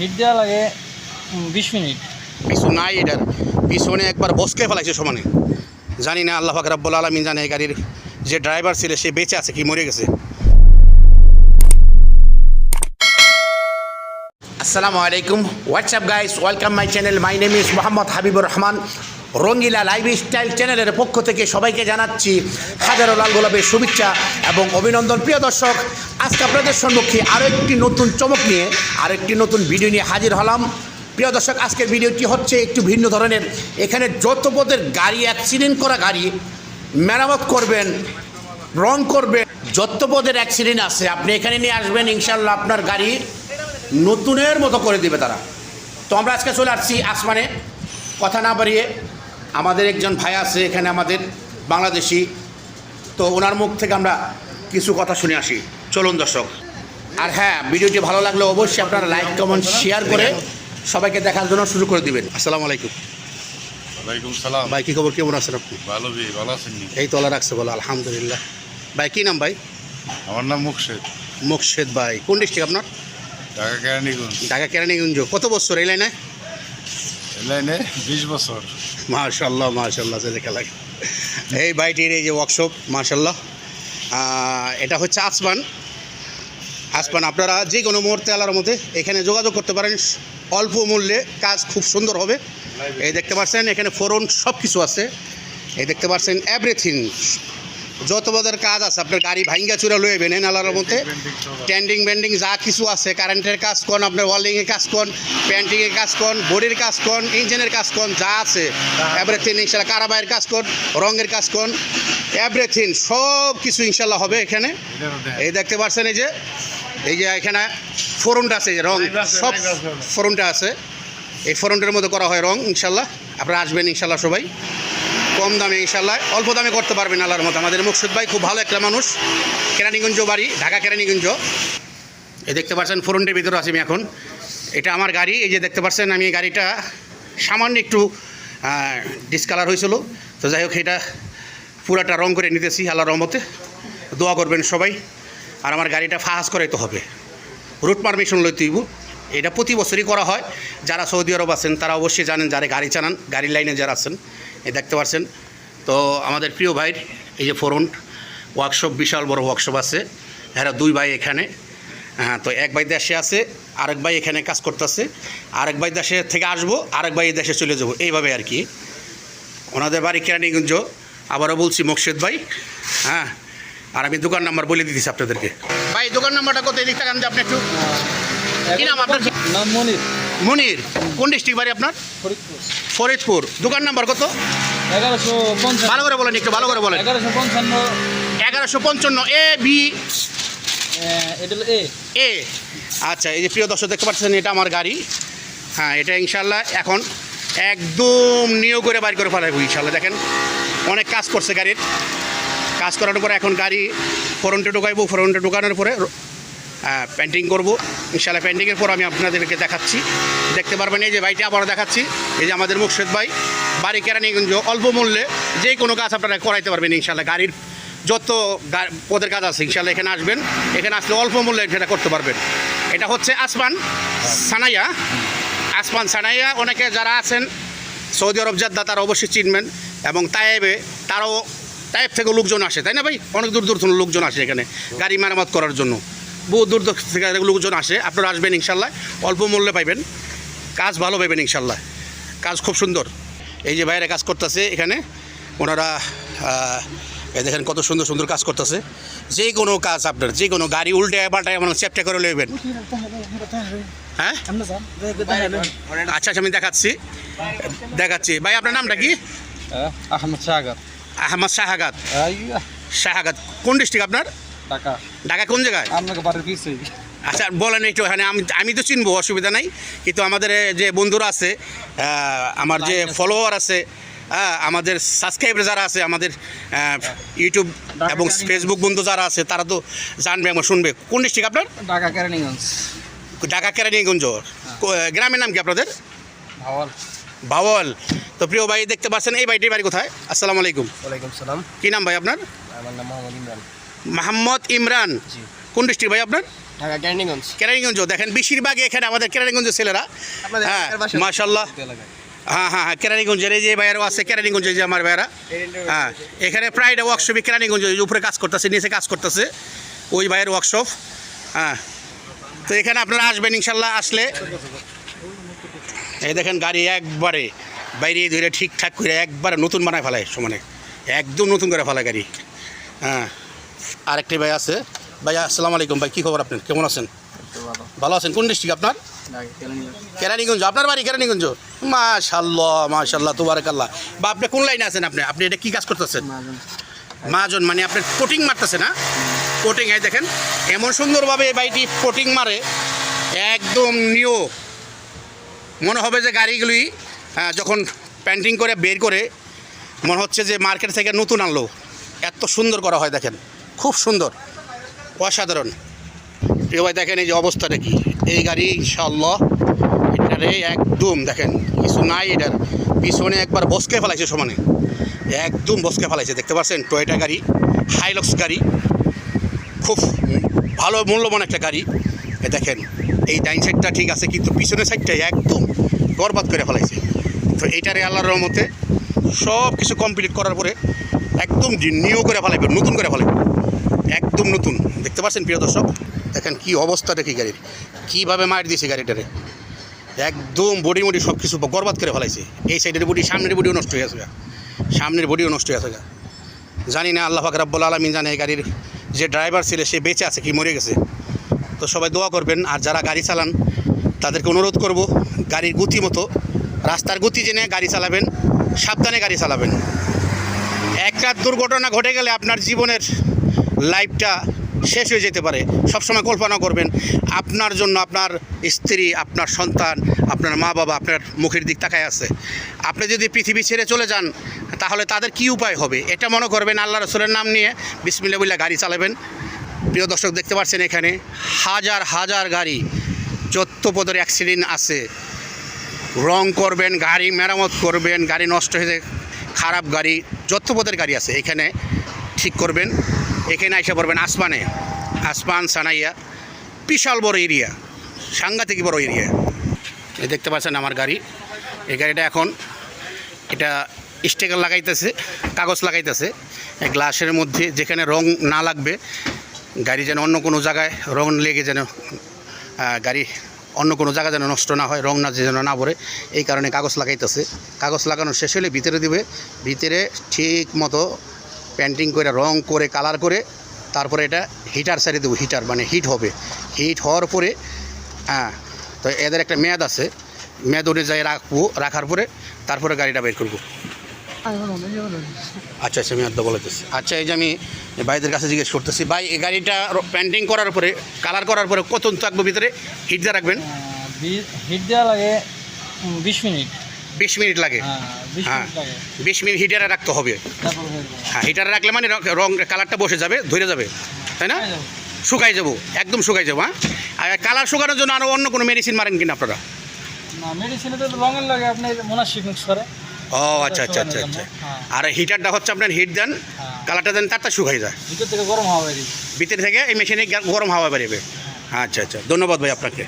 Hit দেওয়া লাগে বিশ মিনিট। পিছু নাই এটার। পিছনে একবার বসকে ফেলাইছে সমানে। জানি না, আল্লাহ ফাকরাবুল আলমিন জানে এই গাড়ির যে ড্রাইভার ছিল, সে বেঁচে আছে কি মরে গেছে। আসসালামু আলাইকুম। What's up guys welcome my channel my name is Mohammad Habibur Rahman Rangila lifestyle চ্যানেলের পক্ষ থেকে সবাইকে জানাচ্ছি হাজারো লাল গোলাপের শুভেচ্ছা এবং অভিনন্দন। প্রিয় দর্শক, আজকে আপনাদের সম্মুখে আরও একটি নতুন চমক নিয়ে আরও একটি নতুন ভিডিও নিয়ে হাজির হলাম। প্রিয় দর্শক, আজকের ভিডিওটি হচ্ছে একটু ভিন্ন ধরনের। এখানে যত পদের গাড়ি অ্যাক্সিডেন্ট করা গাড়ি, মেরামত করবেন, রং করবেন, যত পদের অ্যাক্সিডেন্ট আছে, আপনি এখানে নিয়ে আসবেন ইনশাল্লাহ আপনার গাড়ি নতুনের মতো করে দিবে তারা। তো আমরা আজকে চলে আসছি আসমানে। কথা না বাড়িয়ে আমাদের একজন ভাই আছে এখানে আমাদের বাংলাদেশি। তো ওনার মুখ থেকে আমরা কিছু কথা শুনে আসি। চলুন দর্শক। আর হ্যাঁ ভিডিওটি ভালো লাগলে অবশ্যই আপনারা লাইক কমেন্ট শেয়ার করে সবাইকে দেখার জন্য শুরু করে দিবেন। আসসালামু আলাইকুম। ওয়ালাইকুম সালাম। ভাই কী খবর? কেমন আছেন আপনি? ভালো ভাই ভালো আছেন নি? এই তলা রাখছে বলো আলহামদুলিল্লাহ। ভাই কী নাম ভাই? আমার নাম মুকশেদ। মুকশেদ ভাই কোন ডিস্ট্রিক্ট আপনার? ঢাকা কেরানীগঞ্জ। ঢাকা কেরানীগঞ্জ। কত বছর এই লাইনে? লাইনে বিশ বছর মাশাল্লাহ যে দেখা লাগে এই বাইটির এই যে ওয়ার্কশপ মাশাল্লাহ এটা হচ্ছে আসমান আসমান আপনারা যে কোনো মুহূর্তে আলার মধ্যে এখানে যোগাযোগ করতে পারেন অল্প মূল্যে কাজ খুব সুন্দর হবে। এই দেখতে পাচ্ছেন এখানে ফোরন সব কিছু আছে। এই দেখতে পাচ্ছেন এভরিথিং যত বদের কাজ আছে আপনার গাড়ি ভাঙ্গা চূড়া লয়ে বেনেন আলার মধ্যে ট্যান্ডিং ব্যান্ডিং যা কিছু আছে কারেন্টের কাজ কোন আপনার ওয়ার্ল্ডিংয়ের কাজ কোন পেন্টিংয়ের কাজ কোন বডির কাজ কোন ইঞ্জিনের কাজ কোন যা আছে এভরিথিং ইনশাল্লাহ কারাবাইয়ের কাজ কোন রঙের কাজ কোন এভরিথিং সব কিছু ইনশাল্লাহ হবে এখানে। এই দেখতে পাচ্ছেন এই যে এই যে এখানে ফোরনটা আছে এই যে রং সব ফোরনটা আছে। এই ফোরনটার মধ্যে করা হয় রং ইনশাল্লাহ। আপনারা আসবেন ইনশাল্লাহ সবাই। কম দামে ইনশাল্লাহ অল্প দামে করতে পারবেন আল্লাহর মতো আমাদের মুকসুদ ভাই খুব ভালো একটা মানুষ। কেরানীগঞ্জ বাড়ি, ঢাকা কেরানীগঞ্জ। এই দেখতে পাচ্ছেন, ফোরনটির ভিতরে আছি আমি এখন। এটা আমার গাড়ি। এই যে দেখতে পাচ্ছেন, আমি গাড়িটা সামান্য একটু ডিসকালার হয়েছিল। তো যাই হোক, এটা পুরাটা রং করে নিতেছি আল্লাহর রহমতে। দোয়া করবেন সবাই। আর আমার গাড়িটা ফাহাস করাইতে হবে। রুট পারমিশন লইতে এটা প্রতি বছরই করা হয়। যারা সৌদি আরব আছেন, তারা অবশ্যই জানেন, যারা গাড়ি চালান গাড়ির লাইনে যারা আছেন, এই দেখতে পাচ্ছেন তো আমাদের প্রিয় ভাইয়ের এই যে ফোরন ওয়ার্কশপ, বিশাল বড় ওয়ার্কশপ আছে। এরা দুই ভাই এখানে। হ্যাঁ তো এক ভাই দেশে আছে, আরেক ভাই এখানে কাজ করতেছে। আরেক ভাই দেশে থেকে আসব, আরেক ভাই দেশে চলে যাব। এইভাবে আর কি। ওনাদের বাড়ি কেরানীগঞ্জ। আবারও বলছি মোকশেদ ভাই হ্যাঁ। আর আমি দোকান নাম্বার বলে দিতেছি আপনাদেরকে। ভাই, দোকান নাম্বারটা কত যে আপনি একটু। কি নাম আপনার? নাম মনির। মনির কোন ডিস্ট্রিক্ট বাড়ি আপনার? ফরিদপুর। ফরিদপুর। দোকান নাম্বার কত? এগারোশো ভালো করে বলেন একটু ভালো করে বলেন। এগারোশো পঞ্চান্ন। এগারোশো পঞ্চান্ন এ বি এ এ। আচ্ছা এই যে প্রিয় দর্শক দেখতে পাচ্ছেন এটা আমার গাড়ি। হ্যাঁ এটা ইনশাল্লাহ এখন একদম নিয়োগ করে বাইর করে ফেলাইব ইনশাল্লাহ দেখেন অনেক কাজ করছে গাড়ির। কাজ করার পরে এখন গাড়ি ফ্রন্টে ঢুকাইবো ফ্রন্টে ঢুকানোর পরে পেন্টিং করব। ইনশাল্লাহ পেন্টিংয়ের পর আমি আপনাদেরকে দেখাচ্ছি। দেখতে পারবেন এই যে বাইটি আবারও দেখাচ্ছি। এই যে আমাদের মুর্শেদ ভাই, বাড়ি কেরানীগঞ্জ, অল্প মূল্যে যে কোনো কাজ আপনারা করাইতে পারবেন ইনশাল্লাহ গাড়ির যত পদের কাজ আছে ইনশাল্লাহ এখানে আসবেন। এখানে আসলে অল্প মূল্যে সেটা করতে পারবেন। এটা হচ্ছে আসমান সানাইয়া। আসমান সানাইয়া, অনেকে যারা আছেন, সৌদি আরব যাদ্দা তারা অবশ্যই চিনবেন। এবং তায়েবে তারাও তায়েব থেকে লোকজন আসে, তাই না ভাই? অনেক দূর দূর থেকে লোকজন আসে এখানে, গাড়ি মেরামত করার জন্য। বহু দূর থেকে লোকজন আসে। আপনারা আসবেন ইনশাল্লাহ। অল্প মূল্যে পাইবেন। কাজ ভালো পাইবেন ইনশাল্লাহ। কাজ খুব সুন্দর। এই যে বাইরে কাজ করতেছে এখানে ওনারা দেখেন কত সুন্দর সুন্দর কাজ করতেছে। যে কোনো কাজ আপনার যে কোনো গাড়ি উল্টে পাল্টায় মানে চেপটা করে নেবেন হ্যাঁ? আচ্ছা আচ্ছা আমি দেখাচ্ছি। দেখাচ্ছি। ভাই আপনার নামটা কি? আহমদ সাগর আহমদ শাহাগাত। শাহাগাত। কোন ডিস্ট্রিক্ট আপনার? টাকা ঢাকা কোন জায়গায়? আপনাকে বাড়ির পিছিয়ে আচ্ছা বলেন একটু এখানে আমি আমি তো চিনবো অসুবিধা নাই। কিন্তু আমাদের যে বন্ধুরা আছে আমার যে ফলোয়ার আছে। হ্যাঁ, আমাদের সাবস্ক্রাইবার যারা আছে আমাদের ইউটিউব এবং ফেসবুক বন্ধু যারা আছে তারা তো জানবে এবং শুনবে। কোন ডিস্ট্রিক্ট আপনার? ঢাকা কেরানীগঞ্জ ঢাকা কেরানীগঞ্জ গ্রামের নাম কি আপনাদের? ভাওয়াল। বাওয়াল তো প্রিয় ভাই দেখতে পাচ্ছেন এই ভাইটির বাড়ি কোথায়? আসসালামু আলাইকুম। ওয়ালাইকুম সালাম। কি নাম ভাই আপনার? আমার নাম মোহাম্মদ ইমরান। মাহমদ ইমরান। কোন ডিস্ট্রিক্ট ভাই আপনার? ঢাকা কেরানীগঞ্জ। দেখেন বেশিরভাগ এখানে আমাদের কেরানীগঞ্জের ছেলেরা। হ্যাঁ মাশাল্লাহ হ্যাঁ হ্যাঁ হ্যাঁ কেরানীগঞ্জের এই যে ভাইয়ারও আছে কেরানীগঞ্জে যে আমার ভাইয়ারা। হ্যাঁ এখানে প্রায় ওয়ার্কশপে কেরানীগঞ্জ উপরে কাজ করতেছে নিচে কাজ করতেছে। ওই ভাইয়ের ওয়ার্কশপ হ্যাঁ তো এখানে আপনারা আসবেন ইনশাল্লাহ আসলে। এই দেখেন গাড়ি একবারে বাইরে ধরে ঠিকঠাক করে একবারে নতুন বানায় ফেলায় সমানে। একদম নতুন করে ফেলায় গাড়ি। হ্যাঁ। আরেকটি ভাই আছে। ভাই আসসালামু আলাইকুম। ভাই কী খবর আপনার? কেমন আছেন? ভালো আছেন। কোন ডিস্ট্রিক্ট আপনার? কেরানীগঞ্জ। আপনার বাড়ি কেরানীগঞ্জ? মাশাল্লাহ মাশাল্লাহ তুবারাকাল্লাহ। বা আপনি কোন লাইনে আছেন আপনি? আপনি এটা কী কাজ করতেছেন? মাজন। মানে আপনি কোটিং মারতেছে না কোটিং এই দেখেন এমন সুন্দরভাবে এই বাইটি কোটিং মারে একদম নিও মনে হবে যে গাড়িগুলি আহ, যখন পেন্টিং করে বের করে মনে হচ্ছে যে মার্কেট থেকে নতুন আনলো। এত সুন্দর করা হয় দেখেন। খুব সুন্দর। অসাধারণ। ভাই, দেখেন এই যে অবস্থাটা কি? এই গাড়ি ইনশাল্লাহ এটারে একদম দেখেন, কিছু নাই এটার। পিছনে একবার বসকে ফেলাইছে সমানে। একদম বসকে ফেলাইছে, দেখতে পাচ্ছেন? টয়েটা গাড়ি হাইলক্স গাড়ি। খুব ভালো মূল্যবান একটা গাড়ি। দেখেন, এই ডাইন সাইডটা ঠিক আছে, কিন্তু পিছনের সাইডটা একদম বরবাদ করে ফেলাইছে। তো এইটারে আল্লাহর রহমতে সব কিছু কমপ্লিট করার পরে একদম নিউ করে ফেলাইবে, নতুন করে ফেলাইবে। একদম নতুন। দেখতে পাচ্ছেন প্রিয় দর্শক? দেখেন কি অবস্থা দেখি গাড়ির। কীভাবে মার দিয়েছে গাড়িটারে। একদম বডি মডি সব কিছু গরবাদ করে ফেলাইছে। এই সাইডের বডি সামনের বডিও নষ্ট হয়ে গা। সামনের বডিও নষ্ট হয়ে গা। জানি না, আল্লাহ ফাকরাব্বুল আলমিন জানে এই গাড়ির যে ড্রাইভার ছিল, সে বেঁচে আছে কি মরে গেছে। তো সবাই দোয়া করবেন, আর যারা গাড়ি চালান, তাদেরকে অনুরোধ করব, গাড়ির গতি মতো, রাস্তার গতি জেনে গাড়ি চালাবেন, সাবধানে গাড়ি চালাবেন। একটা দুর্ঘটনা ঘটে গেলে আপনার জীবনের লাইফটা শেষ হয়ে যেতে পারে। সবসময় কল্পনা করবেন, আপনার জন্য আপনার স্ত্রী, আপনার সন্তান, আপনার মা বাবা আপনার মুখের দিক তাকায় আছে। আপনি যদি পৃথিবী ছেড়ে চলে যান, তাহলে তাদের কি উপায় হবে? এটা মনে করবেন আল্লাহ রসুলের নাম নিয়ে। বিসমিল্লা গাড়ি চালাবেন। প্রিয় দর্শক, দেখতে পাচ্ছেন এখানে হাজার হাজার গাড়ি, চোদ্দ অ্যাক্সিডেন্ট আছে। রং করবেন, গাড়ি মেরামত করবেন, গাড়ি নষ্ট হয়ে খারাপ গাড়ি যত গাড়ি আছে, এখানে ঠিক করবেন। এখানে এসে পড়বেন আসমানে। আসমান, সানাইয়া, বিশাল বড় এরিয়া, সাংঘাতিক বড় এরিয়া। এই দেখতে পাচ্ছেন আমার গাড়ি। এই গাড়িটা এখন এটা স্টিকার লাগাইতেছে, কাগজ লাগাইতেছে। গ্লাসের মধ্যে যেখানে রং না লাগবে, গাড়ি যেন অন্য কোনো জায়গায় রং লেগে যেন গাড়ি অন্য কোনো জায়গা যেন নষ্ট না হয়, রং না যেন না পড়ে, এই কারণে কাগজ লাগাইতেছে। কাগজ লাগানো শেষ হলে ভিতরে দিবে, ভিতরে ঠিক মতো পেন্টিং করে, রং করে কালার করে, তারপরে এটা হিটার সাইডে দেবো হিটার মানে হিট হবে। হিট হওয়ার পরে হ্যাঁ তো এদের একটা মেয়াদ আছে, মেয়াদ অনুযায়ী রাখব, রাখার পরে তারপরে গাড়িটা বের করব। আচ্ছা আচ্ছা আমি আদ্যা বলেতেছি আচ্ছা এই যে আমি ভাইদের কাছে জিজ্ঞেস করতেছি ভাই এই গাড়িটা পেন্টিং করার পরে কালার করার পরে কত থাকবে ভিতরে? হিট দিয়ে রাখবেন? হিট দেওয়া লাগে বিশ মিনিট। বিশ মিনিট লাগে? হ্যাঁ বিশ হ্যাঁ। মিনিট হিটারে রাখতে হবে। হয়ে হিটারে রাখলে মানে রং- কালারটা বসে যাবে ধরে যাবে। তাই না? শুকাই যাব। একদম শুকাই যাব হ্যাঁ? আর কালার শুকানোর জন্য আরও অন্য কোনো মেডিসিন মারেন কিনা আপনারা? না মেডিসিনে তো রঙের লাগে আপনি মোনাশিক মিক্স করে। ও আচ্ছা আচ্ছা আচ্ছা আচ্ছা। হ্যাঁ। আর হিটারটা হচ্ছে আপনার হিট দেন হ্যাঁ। কালারটা দেন তারটা শুকাই যায়। ভিতর থেকে গরম হাওয়া বেরিয়ে ভিতর থেকে এই মেশিনে গরম হাওয়া বেরোবে আচ্ছা আচ্ছা ধন্যবাদ ভাই আপনাকে।